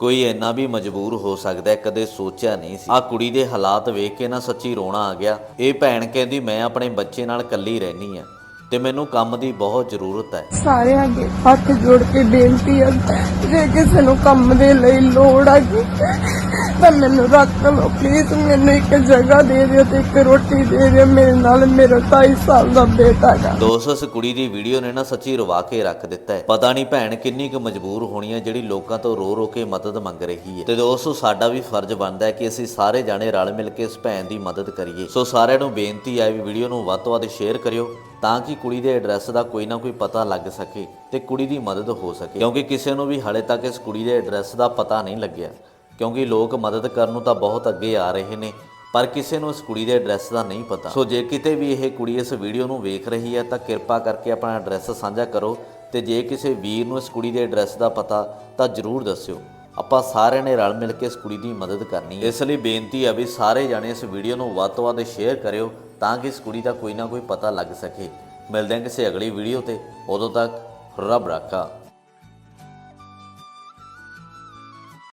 ਕੋਈ ਇੰਨਾ ਵੀ ਮਜਬੂਰ ਹੋ ਸਕਦਾ ਕਦੇ ਸੋਚਿਆ ਨਹੀਂ ਸੀ। ਆ ਕੁੜੀ ਦੇ ਹਾਲਾਤ ਵੇਖ ਕੇ ਨਾ ਸੱਚੀ ਰੋਣਾ ਆ ਗਿਆ। ਇਹ ਭੈਣ ਕਹਿੰਦੀ, ਮੈਂ ਆਪਣੇ ਬੱਚੇ ਨਾਲ ਇਕੱਲੀ ਰਹਿਣੀ ਆ ਤੇ ਮੈਨੂੰ ਕੰਮ ਦੀ ਬਹੁਤ ਜ਼ਰੂਰਤ ਹੈ। ਸਾਰਿਆਂ ਅੱਗੇ ਹੱਥ ਜੋੜ ਕੇ ਬੇਨਤੀ ਹੈ, ਜੇ ਕਿਸੇ ਨੂੰ ਕੰਮ ਦੇ ਲਈ ਲੋੜ ਆ ਤਾਂ ਮੈਨੂੰ ਰੱਖ ਲਓ ਪਲੀਜ਼ ਮੈਨੂੰ ਇੱਕ ਜਗ੍ਹਾ ਦੇ ਦਿਓ ਤੇ ਇੱਕ ਰੋਟੀ ਦੇ ਦਿਓ, ਮੇਰੇ ਨਾਲ ਮੇਰਾ 2.5 ਸਾਲ ਦਾ ਬੇਟਾ ਗਾ ਦੋਸਤੋ ਇਸ ਕੁੜੀ ਦੀ ਵੀਡੀਓ ਨੇ ਨਾ ਸੱਚੀ ਰਵਾ ਕੇ ਰੱਖ ਦਿੱਤਾ ਹੈ। ਪਤਾ ਨਹੀਂ ਭੈਣ ਕਿੰਨੀ ਕੁ ਮਜਬੂਰ ਹੋਣੀ ਹੈ ਜਿਹੜੀ ਲੋਕਾਂ ਤੋਂ ਰੋ ਰੋ ਕੇ ਮਦਦ ਮੰਗ ਰਹੀ ਹੈ। ਤੇ ਦੋਸਤੋ, ਸਾਡਾ ਵੀ ਫਰਜ਼ ਬਣਦਾ ਹੈ ਕਿ ਅਸੀਂ ਸਾਰੇ ਜਾਣੇ ਰਲ ਮਿਲ ਕੇ ਇਸ ਭੈਣ ਦੀ ਮਦਦ ਕਰੀਏ। ਸੋ ਸਾਰਿਆਂ ਨੂੰ ਬੇਨਤੀ ਹੈ ਵੀ ਵੀਡੀਓ ਨੂੰ ਵੱਧ ਤੋਂ ਵੱਧ ਸ਼ੇਅਰ ਕਰਿਓ, ਤਾਂ ਕਿ ਕੁੜੀ ਦੇ ਐਡਰੈਸ ਦਾ ਕੋਈ ਨਾ ਕੋਈ ਪਤਾ ਲੱਗ ਸਕੇ ਤੇ ਕੁੜੀ ਦੀ ਮਦਦ ਹੋ ਸਕੇ। ਕਿਉਂਕਿ ਕਿਸੇ ਨੂੰ ਵੀ ਹਾਲੇ ਤੱਕ ਇਸ ਕੁੜੀ ਦੇ ਐਡਰੈਸ ਦਾ ਪਤਾ ਨਹੀਂ ਲੱਗਿਆ। ਕਿਉਂਕਿ ਲੋਕ ਮਦਦ ਕਰਨ ਨੂੰ ਤਾਂ ਬਹੁਤ ਅੱਗੇ ਆ ਰਹੇ ਨੇ, ਪਰ ਕਿਸੇ ਨੂੰ ਇਸ ਕੁੜੀ ਦੇ ਐਡਰੈਸ ਦਾ ਨਹੀਂ ਪਤਾ। ਸੋ ਜੇ ਕਿਤੇ ਵੀ ਇਹ ਕੁੜੀ ਇਸ ਵੀਡੀਓ ਨੂੰ ਵੇਖ ਰਹੀ ਹੈ ਤਾਂ ਕਿਰਪਾ ਕਰਕੇ ਆਪਣਾ ਐਡਰੈਸ ਸਾਂਝਾ ਕਰੋ ਤੇ ਜੇ ਕਿਸੇ ਵੀਰ ਨੂੰ ਇਸ ਕੁੜੀ ਦੇ ਐਡਰੈਸ ਦਾ ਪਤਾ, ਤਾਂ ਜਰੂਰ ਦੱਸਿਓ। ਆਪਾਂ ਸਾਰਿਆਂ ਨੇ ਰਲ ਮਿਲ ਕੇ ਇਸ ਕੁੜੀ ਦੀ ਮਦਦ ਕਰਨੀ ਹੈ। ਇਸ ਲਈ ਬੇਨਤੀ ਹੈ ਵੀ ਸਾਰੇ ਜਾਣੇ ਇਸ ਵੀਡੀਓ ਨੂੰ ਵੱਧ ਤੋਂ ਵੱਧ ਸ਼ੇਅਰ ਕਰਿਓ ਤਾਂ ਕਿ ਇਸ ਕੁੜੀ ਦਾ ਕੋਈ ਨਾ ਕੋਈ ਪਤਾ ਲੱਗ ਸਕੇ। ਮਿਲਦੇ ਹਾਂ ਕਿਸੇ ਅਗਲੀ ਵੀਡੀਓ ਤੇ। ਉਦੋਂ ਤੱਕ ਰੱਬ ਰਾਖਾ।